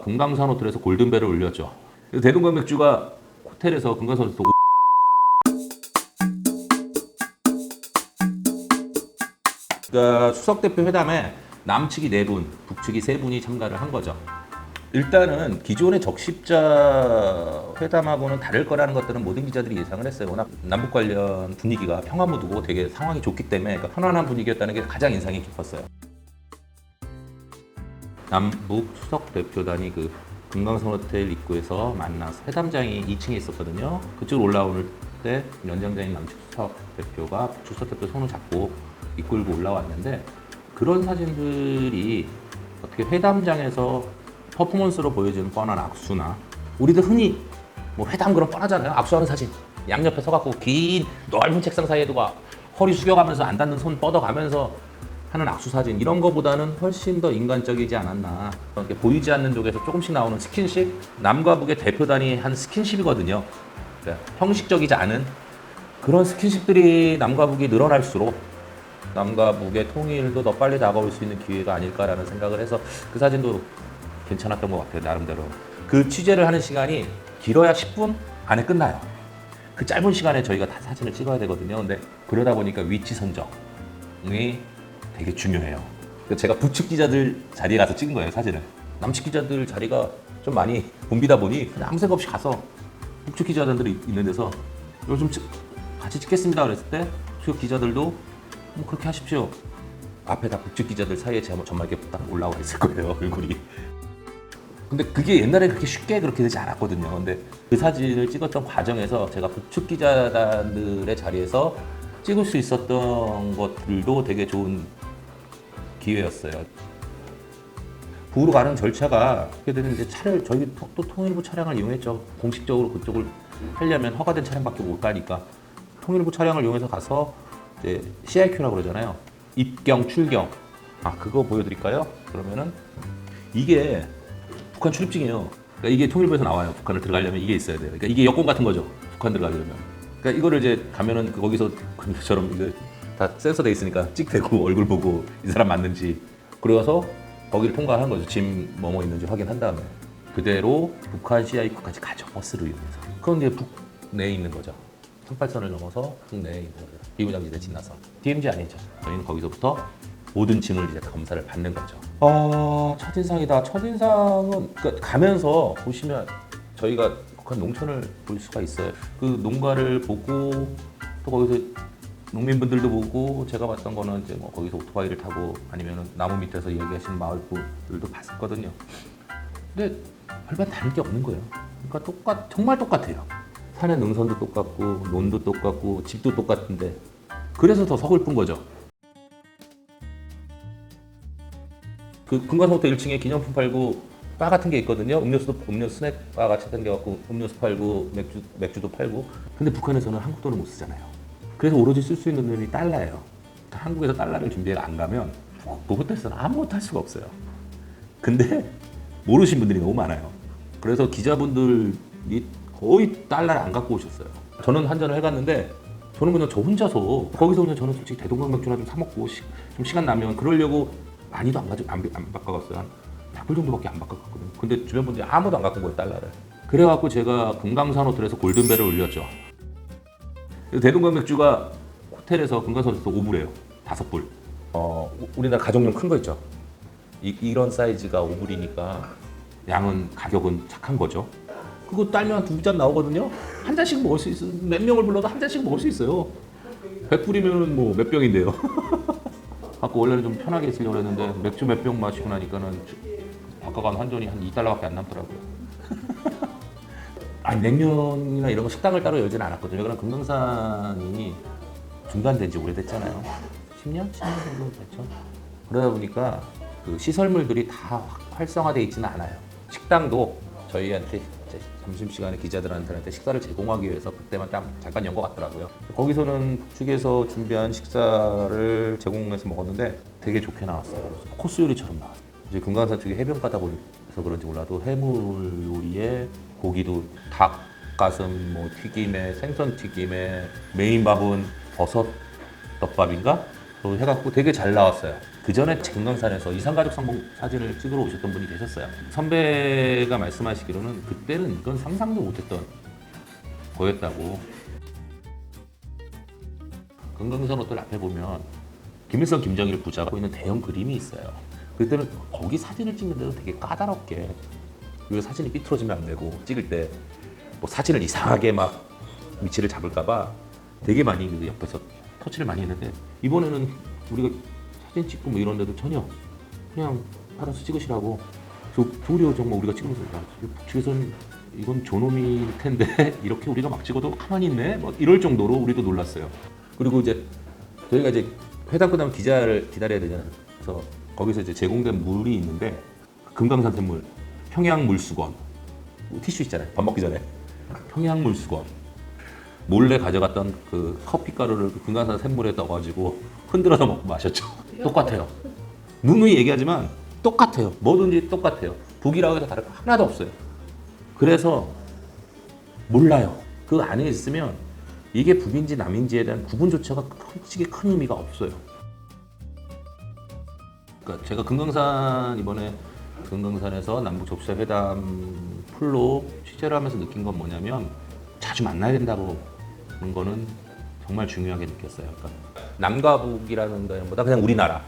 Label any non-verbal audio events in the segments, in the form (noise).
금강산 호텔에서 골든벨을 울렸죠. 대동강 맥주가 호텔에서 금강산 호텔 그러니까 수석 대표 회담에 남측이 네 분, 북측이 세 분이 참가를 한 거죠. 일단은 기존의 적십자 회담하고는 다를 거라는 것들은 모든 기자들이 예상을 했어요. 워낙 남북 관련 분위기가 평화무드고 되게 상황이 좋기 때문에 그러니까 편안한 분위기였다는 게 가장 인상이 깊었어요. 남북 수석 대표단이 그 금강산 호텔 입구에서 만나서 회담장이 2층에 있었거든요. 그쪽으로 올라올 때 연장자인 남측 수석 대표가 북측 수석 대표 손을 잡고 이끌고 올라왔는데 그런 사진들이 어떻게 회담장에서 퍼포먼스로 보여주는 뻔한 악수나 우리들 흔히 뭐 회담 그런 뻔하잖아요. 악수하는 사진. 양옆에 서갖고 긴 넓은 책상 사이에 두고 허리 숙여가면서 안 닿는 손 뻗어가면서 하는 악수 사진 이런 거보다는 훨씬 더 인간적이지 않았나. 이렇게 보이지 않는 쪽에서 조금씩 나오는 스킨십? 남과 북의 대표단이 한 스킨십이거든요. 그러니까 형식적이지 않은 그런 스킨십들이 남과 북이 늘어날수록 남과 북의 통일도 더 빨리 다가올 수 있는 기회가 아닐까라는 생각을 해서 그 사진도 괜찮았던 것 같아요 나름대로. 그 취재를 하는 시간이 길어야 10분 안에 끝나요. 그 짧은 시간에 저희가 다 사진을 찍어야 되거든요. 근데 그러다 보니까 위치 선정이 되게 중요해요. 그래서 제가 북측 기자들 자리에 가서 찍은 거예요 사진을. 남측 기자들 자리가 좀 많이 붐비다 보니 그냥 아무 생각 없이 가서 북측 기자들이 있는 데서 요즘 치- 같이 찍겠습니다 그랬을 때 북측 기자들도 뭐 그렇게 하십시오. 앞에 다 북측 기자들 사이에 제가 전말 이렇게 딱 올라와 있을 거예요 (laughs) 얼굴이. 근데 그게 옛날에 그렇게 쉽게 그렇게 되지 않았거든요. 근데 그 사진을 찍었던 과정에서 제가 북측 기자단들의 자리에서 찍을 수 있었던 것들도 되게 좋은 기회였어요. 북으로 가는 절차가 되면 이제 차를 저희 또- 또 통일부 차량을 이용했죠. 공식적으로 그쪽을 하려면 허가된 차량밖에 못 가니까 통일부 차량을 이용해서 가서 이제 CIQ라고 그러잖아요. 입경 출경. 아 그거 보여드릴까요? 그러면은 이게 북한 출입증이에요. 그러니까 이게 통일부에서 나와요. 북한을 들어가려면 이게 있어야 돼요. 그러니까 이게 여권 같은 거죠. 북한 들어가려면. 그러니까 이거를 이제 가면은 거기서 그처럼 이게 다 센서돼 있으니까 찍대고 (laughs) 얼굴 보고 이 사람 맞는지 그래서 거기를 통과하는 거죠. 짐 뭐뭐 있는지 확인한 다음에 그대로 북한 CIQ까지 가죠. 버스를 이용해서. 그건 이제 북내에 있는 거죠. 38선을 넘어서 북내에 있는 거죠. 비무장지대 지나서. DMZ 아니죠. 저희는 거기서부터 모든 짐을 이제 다 검사를 받는 거죠. 아, 첫인상이다. 첫인상은 그러니까 가면서 보시면 저희가 북한 농촌을 볼 수가 있어요. 그 농가를 보고 또 거기서 농민분들도 보고 제가 봤던 거는 이제 뭐 거기서 오토바이를 타고 아니면 나무 밑에서 얘기하시는 마을분들도 봤었거든요. 근데 별반 다른 게 없는 거예요. 그러니까 똑같 정말 똑같아요. 산의 능선도 똑같고 논도 똑같고 집도 똑같은데 그래서 더 서글픈 거죠. 그 호텔 1층에 기념품 팔고 바 같은 게 있거든요. 음료수도 음료수 스낵 바 같이 생겨갖고 음료수 팔고 맥주 맥주도 팔고. 근데 북한에서는 한국 돈을 못 쓰잖아요. 그래서 오로지 쓸 수 있는 돈이 달러예요. 한국에서 달러를 준비해 안 가면 그 호텔에서는 아무것도 할 수가 없어요. 근데 (laughs) 모르신 분들이 너무 많아요. 그래서 기자분들이 거의 달러를 안 갖고 오셨어요. 저는 한 잔을 해갔는데 저는 그냥 저 혼자서 거기서 그냥 저는 솔직히 대동강 맥주나 좀 사 먹고 시, 좀 시간 나면 그러려고 많이도 안 가져 안, 안 바꿔갔어요. 한 100불 정도밖에 안 바꿔갔거든요. 근데 주변 분들이 아무도 안 갖고 온 거예요 달러를. 그래갖고 제가 금강산 호텔에서 골든벨을 울렸죠. 대동강 맥주가 호텔에서 금강산에서 5불이에요. 다섯 불. 어, 우- 우리나라 가정용 큰 거 있죠. 이, 이런 사이즈가 5불이니까 양은 가격은 착한 거죠. 그거 딸면 두 잔 나오거든요. 한 잔씩 먹을 수 있어. 몇 명을 불러도 한 잔씩 먹을 수 있어요. 100불이면 뭐 몇 병인데요. (laughs) 아까 원래는 좀 편하게 있으려고 했는데 맥주 몇 병 마시고 나니까는 바꿔간 환전이 한 2달러밖에 안 남더라고요. 아니 냉면이나 이런 거 식당을 따로 열지는 않았거든요. 그럼 금강산이 중단된 지 오래됐잖아요. 10년? 10년 정도 됐죠. 그러다 보니까 그 시설물들이 다 활성화되어 있지는 않아요. 식당도 저희한테 점심시간에 기자들한테 식사를 제공하기 위해서 그때만 딱 잠깐 연 것 같더라고요. 거기서는 북측에서 준비한 식사를 제공해서 먹었는데 되게 좋게 나왔어요. 코스 요리처럼 나왔어요. 이제 금강산 쪽이 해변가다 보니까 그런지 몰라도 해물 요리에 고기도 닭 가슴 뭐 튀김에 생선 튀김에 메인 밥은 버섯 덮밥인가? 또 해갖고 되게 잘 나왔어요. 그 전에 금강산에서 이산가족 상봉 사진을 찍으러 오셨던 분이 계셨어요. 선배가 말씀하시기로는 그때는 이건 상상도 못했던 거였다고. 금강산 호텔 앞에 보면 김일성, 김정일 부자가 있는 대형 그림이 있어요. 그때는 거기 사진을 찍는 데도 되게 까다롭게 그리고 사진이 삐뚤어지면 안 되고 찍을 때 뭐 사진을 이상하게 막 위치를 잡을까봐 되게 많이 그 옆에서 터치를 많이 했는데 이번에는 우리가 사진 찍고 뭐 이런 데도 전혀 그냥 알아서 찍으시라고. 저 도리어 정말 우리가 찍으면서 야, 북측에선 이건 저놈일 텐데 (laughs) 이렇게 우리가 막 찍어도 가만히 있네? 뭐 이럴 정도로 우리도 놀랐어요. 그리고 이제 저희가 이제 회담 끝나면 기자를 기다려야 되잖아요. 그래서 거기서 이제 제공된 물이 있는데 금강산 샘물 평양물수건 티슈 있잖아요 밥 먹기 전에 평양물수건 몰래 가져갔던 그 커피 가루를 그 금강산 샘물에 넣어가지고 흔들어서 먹고 마셨죠. 똑같아요. 누누이 얘기하지만 똑같아요. 뭐든지 똑같아요. 북이라고 해서 다를 거 하나도 없어요. 그래서 몰라요. 그 안에 있으면 이게 북인지 남인지에 대한 구분 조차가 솔직히 큰 의미가 없어요. 그러니까 제가 금강산 이번에 금강산에서 남북 접수자 회담 풀로 취재를 하면서 느낀 건 뭐냐면 자주 만나야 된다고 하는 거는 정말 중요하게 느꼈어요. 그러니까 남과 북이라는 거보다 그냥 우리나라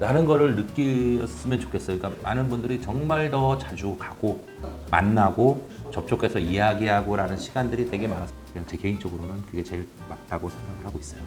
라는 거를 느꼈으면 좋겠어요. 그러니까 많은 분들이 정말 더 자주 가고 만나고 접촉해서 이야기하고라는 시간들이 되게 많아서 그냥 제 개인적으로는 그게 제일 맞다고 생각을 하고 있어요.